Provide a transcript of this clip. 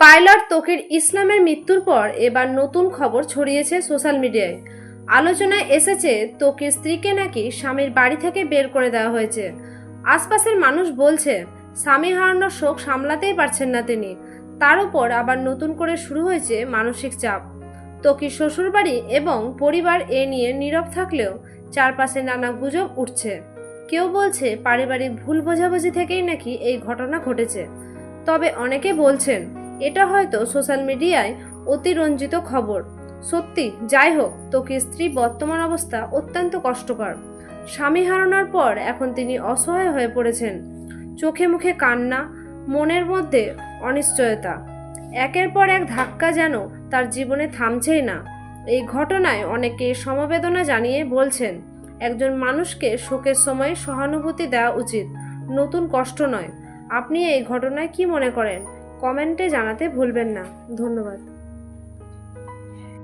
Pilot তকির ইসলামের মৃত্যুর পর এবার নতুন খবর ছড়িয়েছে সোশ্যাল মিডিয়ায়। আলোচনায় এসেছে, তকির স্ত্রীকে নাকি স্বামীর বাড়ি থেকে বের করে দেওয়া হয়েছে। আশপাশের মানুষ বলছে, স্বামী হারানোর শোক সামলাতেই পারছেন না তিনি। তার উপর আবার নতুন করে শুরু হয়েছে মানসিক চাপ। তকির শ্বশুরবাড়ি এবং পরিবার এ নিয়ে নীরব থাকলেও চারপাশে নানা গুজব উঠছে। কেউ বলছে, পারিবারিক ভুল বোঝাবুঝি থেকেই নাকি এই ঘটনা ঘটেছে। তবে অনেকে বলছেন এটা হয়তো সোশ্যাল মিডিয়ায় অতিরঞ্জিত খবর। সত্যি, যাই হোক, তোকে স্ত্রী বর্তমান অবস্থা অত্যন্ত কষ্টকর। স্বামী হারানোর পর এখন তিনি অসহায় হয়ে পড়েছেন। চোখে মুখে কান্না, মনের মধ্যে অনিশ্চয়তা। একের পর এক ধাক্কা যেন তার জীবনে থামছেই না। এই ঘটনায় অনেকে সমবেদনা জানিয়ে বলছেন, একজন মানুষকে শোকের সময় সহানুভূতি দেওয়া উচিত, নতুন কষ্ট নয়। আপনি এই ঘটনায় কি মনে করেন? কমেন্টে জানাতে ভুলবেন না। ধন্যবাদ।